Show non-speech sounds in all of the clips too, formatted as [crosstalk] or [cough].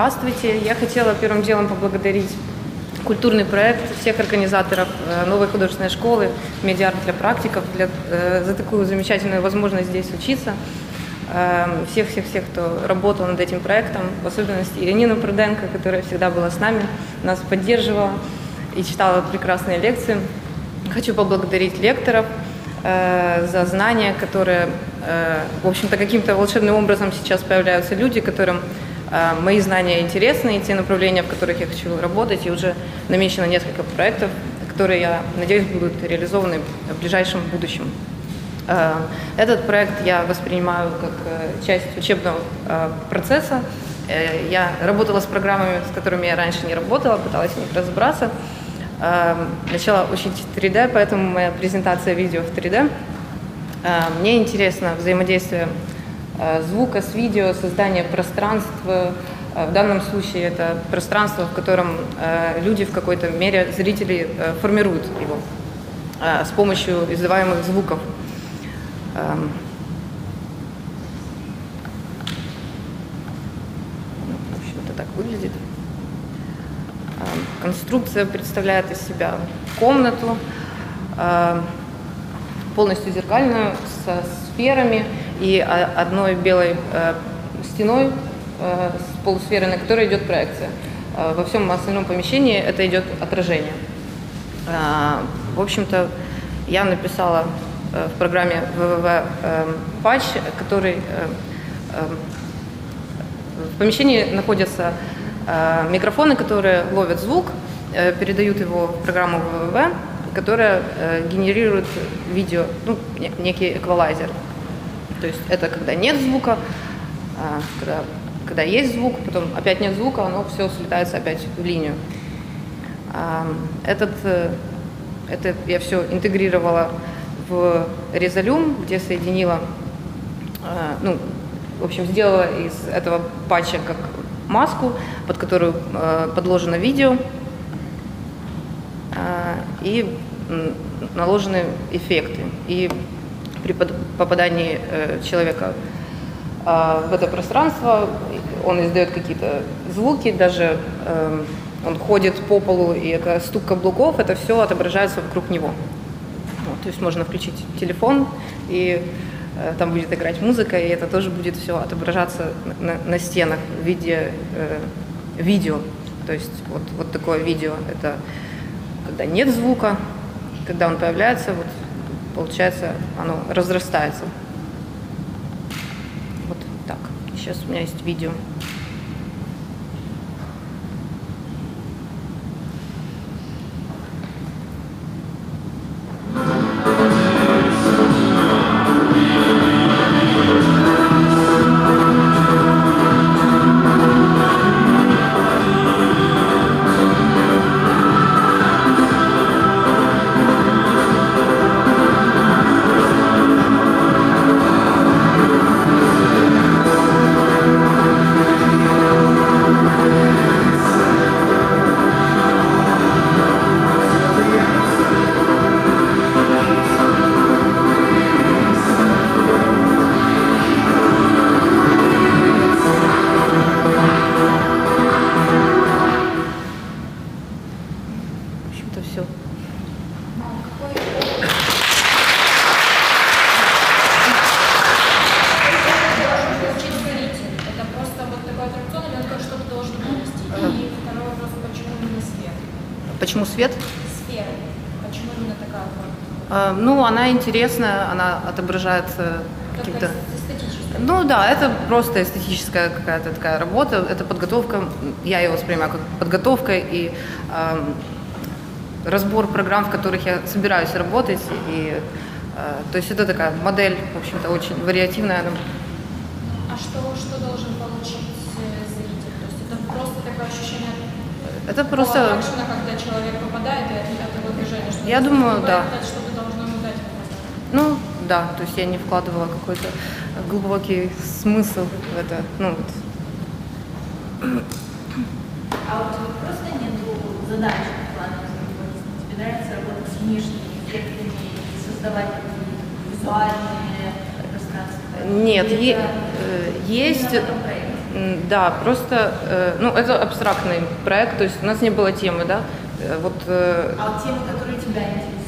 Здравствуйте. Я хотела первым делом поблагодарить культурный проект всех организаторов э, новой художественной школы «Медиарт для практиков» для, э, за такую замечательную возможность здесь учиться. Эм, Всех-всех-всех, кто работал над этим проектом, в особенности Ирине Пруденко, которая всегда была с нами, нас поддерживала и читала прекрасные лекции. Хочу поблагодарить лекторов э, за знания, которые, в общем-то, каким-то волшебным образом сейчас появляются люди, которым мои знания интересны, и те направления, в которых я хочу работать, и уже намечено несколько проектов, которые, я надеюсь, будут реализованы в ближайшем будущем. Э, Этот проект я воспринимаю как э, часть учебного э, процесса. Э, Я работала с программами, с которыми я раньше не работала, пыталась в них разобраться. Э, Начала учить 3D, поэтому моя презентация видео в 3D. Э, Мне интересно взаимодействие э, звука с видео, создание пространства. Э, В данном случае это пространство, в котором э, люди в какой-то мере, зрители э, формируют его э, с помощью издаваемых звуков. Эм, ну, В общем-то, так выглядит. Эм, Конструкция представляет из себя комнату, эм, полностью зеркальную, со сферами и о- одной белой э, стеной э, с полусферой, на которой идет проекция. Э, Во всем остальном помещении это идет отражение. А, В общем-то, я написала в программе www патч, который в помещении находятся микрофоны, которые ловят звук, передают его в программу www, которая э, генерирует видео, ну, не- некий эквалайзер. То есть это когда нет звука, а, когда, когда есть звук, потом опять нет звука, оно все слетается опять в линию. А, Этот, э, это я все интегрировала в Резолюм, где соединила, э, ну, в общем, сделала из этого патча как маску, под которую э, подложено видео, а, и наложены эффекты. И при попадании э, человека а, в это пространство он издает какие-то звуки, даже эм, он ходит по полу, и это стук каблуков, это все отображается вокруг него. Вот, то есть можно включить телефон, и э, там будет играть музыка, и это тоже будет все отображаться на, на стенах в виде э, видео. То есть вот, вот такое видео, это когда нет звука, когда он появляется, вот получается, оно разрастается. Вот так. Сейчас у меня есть видео. Вопрос, почему именно свет? Почему свет? Сфера. Почему именно такая форма? А, Ну, она интересная, она отображается Как каким-то... Ну да, это просто эстетическая какая-то такая работа, это подготовка, я ее воспринимаю как подготовка и ам, разбор программ, в которых я собираюсь работать. И, э, то есть это такая модель, в общем-то, очень вариативная. А что, что должен получить э, зритель? Это просто такое ощущение Это такого просто... аттракшена, когда человек попадает и от, его движения? Что Я думаю, да. Это что-то должно ему дать. Ну, да, то есть я не вкладывала какой-то глубокий смысл в это. Ну, вот. А вот просто нету задачи в плане. Тебе нравится работать с внешними эффектами и создавать визуальные пространства? Нет, е- это э, есть... Да, просто, э, ну, это абстрактный проект, то есть у нас не было темы, да. Э, Вот э, А темы, которые тебя интересуют?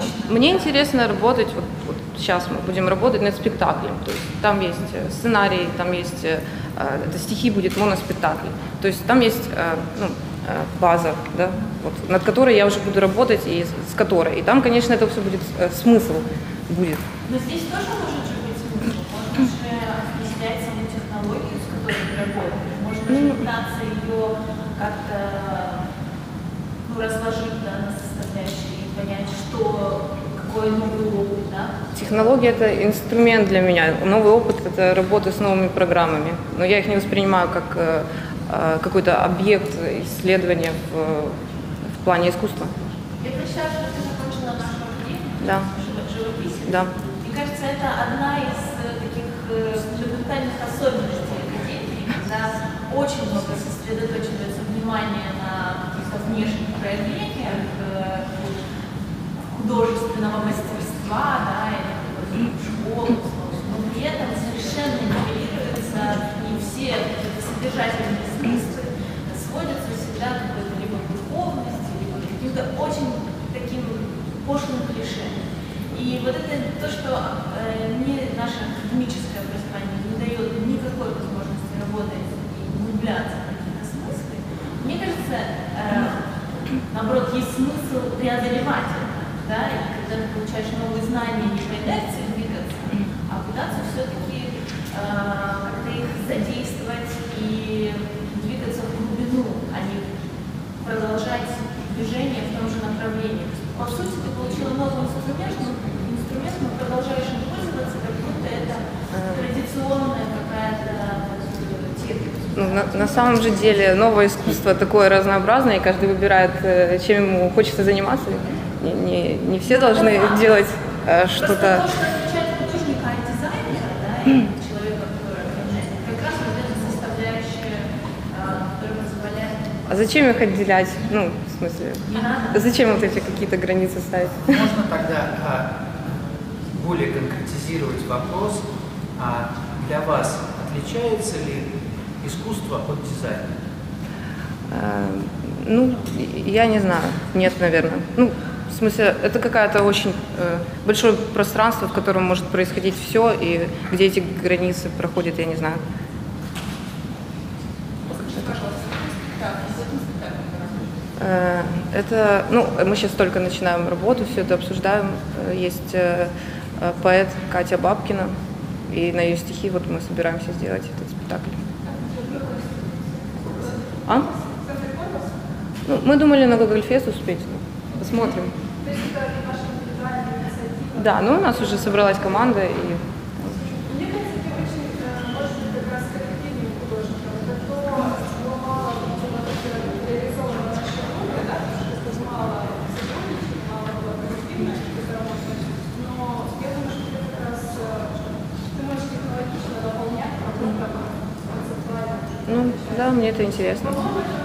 Лично. мне интересно работать, вот, вот сейчас мы будем работать над спектаклем, то есть там есть сценарий, там есть, это стихи будет моноспектакль, то есть там есть ну, база, да, вот, над которой я уже буду работать и с которой. И там, конечно, это все будет, смысл будет. Но здесь тоже может же быть смысл. Можно же которой ты работаешь. Можно же пытаться ее как-то ну, разложить да, на составляющие и понять, что какой новый опыт, да? Технология – это инструмент для меня. Новый опыт – это работа с новыми программами. Но я их не воспринимаю как э, э, какой-то объект исследования в, в плане искусства. Я прочитала, что ты закончила нашу Да. живо- живописи. Да. Мне кажется, это одна из э, таких фундаментальных особенностей когда очень много сосредоточивается внимание на каких-то внешних проявлениях э, художественного мастерства, да, или школы, но при этом совершенно нивелируется и все содержательные смыслы сводятся всегда к какой-то либо духовности, либо каким-то очень таким пошлым клише. И вот это то, что э, мне наше академическое образование не дает никакой возможности работать и углубляться в какие-то смыслы, мне кажется, э, наоборот, есть смысл преодолевать это, да, и когда ты получаешь новые знания, не по инерции двигаться, а пытаться все-таки э, как-то их задействовать и двигаться в глубину, а не продолжать движение в том же направлении. По сути, ты получила новый инструмент, но инструмент, но продолжаешь им пользоваться, как будто это традиционная какая-то. Ну, на, на самом же деле новое искусство такое разнообразное, и каждый выбирает, э, чем ему хочется заниматься. Не, не, не все должны делать что-то... то, что отличает художника от дизайнера, да, и человека, который оформляет, как раз вот эта составляющая, а, А зачем их отделять? Ну, в смысле, не надо зачем вот эти какие-то границы ставить? Можно тогда а, более конкретизировать вопрос, а для вас отличается ли искусство от дизайна? Э, Ну, я не знаю. Нет, наверное. Ну, в смысле, это какая-то очень э, большое пространство, в котором может происходить все, и где эти границы проходят, я не знаю. Э, Это, ну, мы сейчас только начинаем работу, все это обсуждаем. Э, Есть э, поэт Катя Бабкина, и на ее стихи вот мы собираемся сделать этот спектакль. А? Ну, мы думали на Гогольфест успеть. Посмотрим. То есть это ваша индивидуальная инициатива? Да, ну у нас уже собралась команда, и Мне кажется, это очень, э,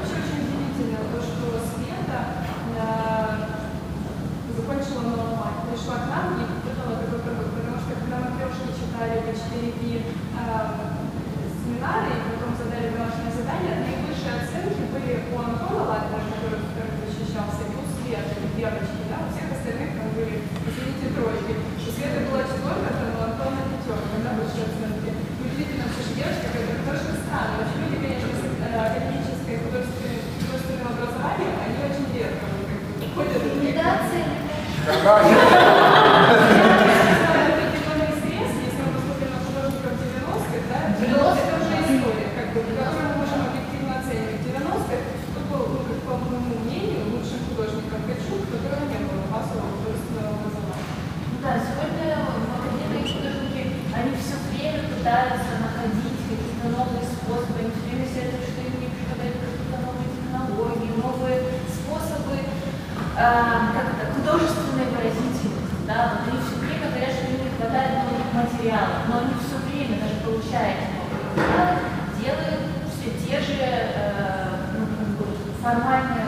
Sometimes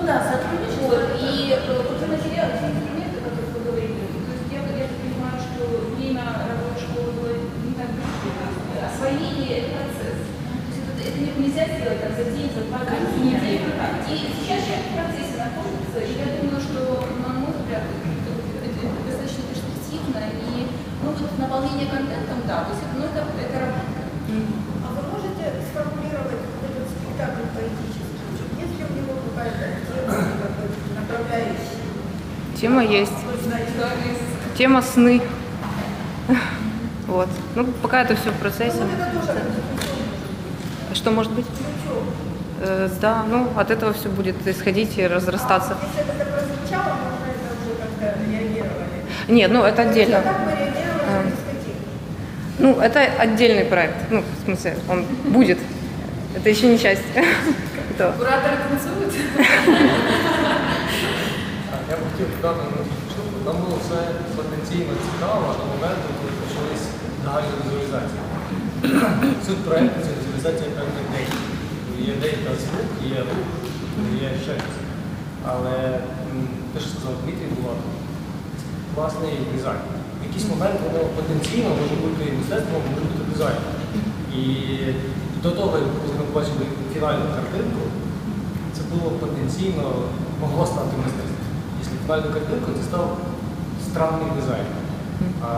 Ну да, сотрудничество Вот, и э, вот те материалы, те инструменты, о которых вы говорите, то есть я, я понимаю, что время работы школы было не так быстро, то есть освоение – это процесс. То есть это, это не- нельзя сделать там, за день, за два, за неделю. И сейчас человек в процессе находится, и я думаю, что, на мой взгляд, это достаточно перспективно, и ну, вот наполнение контентом, да, то есть ну, это, это работа. А вы можете сформулировать этот спектакль поэтический? Есть ли у него какая-то тема, какой направляющая? Тема есть. Тема сны. Вот. Ну, пока это все в процессе. Ключом. Что может быть? Э, да, ну, от этого все будет исходить и разрастаться. А. Нет, ну, это отдельно. А А. дискотеку? Ну, это отдельный проект. Ну, в смысле, он будет. Это еще не часть [laughs] этого. Кураторы танцуют? Я [laughs] б хотів одну штуку. Там було все потенційно цікаво до моменту, коли почались загальні візуалізації. [clears throat] Суть проєкту це візуалізація певних дейтів. Є дейта звук, є рух, є ще щось. Але те, що сказав Дмитрій, було класний дизайн. В якийсь момент воно потенційно може бути мистецтвом, може бути дизайном. І до того, коли ми побачили фінальну картинку, це було потенційно могло стати мистецтвом. Якщо фінальну картинку, це став странний дизайн. А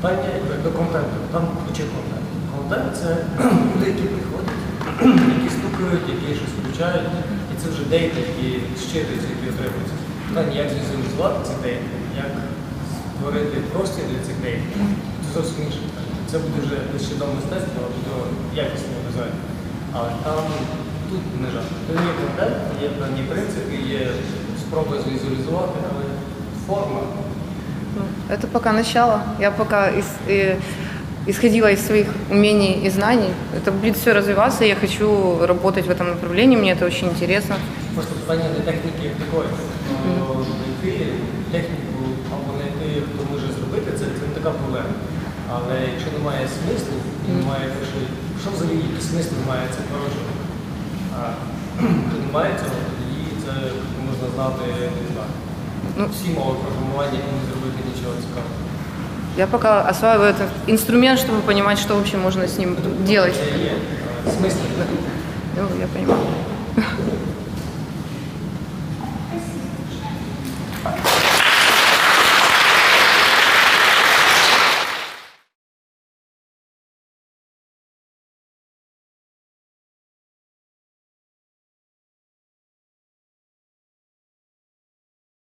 питання до контенту. Там ключі контент. Контент це [clears throat] люди, які приходять, [clears throat] які стукають, які щось включають, і це вже дейти, які щитуються, які отримуються. Питання, як візуалізувати ці дейти, як створити простір для цих дейтів. Це зовсім інше. Це буде вже не ще до мистецтва, а до якісного дизайну. Але там тут не жаль. Тут є контент, є певні принципи, є спроба звізуалізувати, але форма. Ну, Это пока начало. Я пока ис- э, исходила из своих умений и знаний. Это будет все развиваться. Я хочу работать в этом направлении. Мне это очень интересно. Просто питання не техніки як такої. Тобто Знайти техніку або знайти, хто може зробити, це, це не така проблема. Але якщо немає смислу і немає що, що взагалі який смисл має це породжувати? А [clears throat] якщо немає цього, тоді це можна знати, не знаю. Ну, Всі мови програмування і не зробити нічого цікавого. Я пока осваиваю этот инструмент, чтобы понимать, что вообще можно с ним делать. Це є е, смисл. Ну, я понимаю.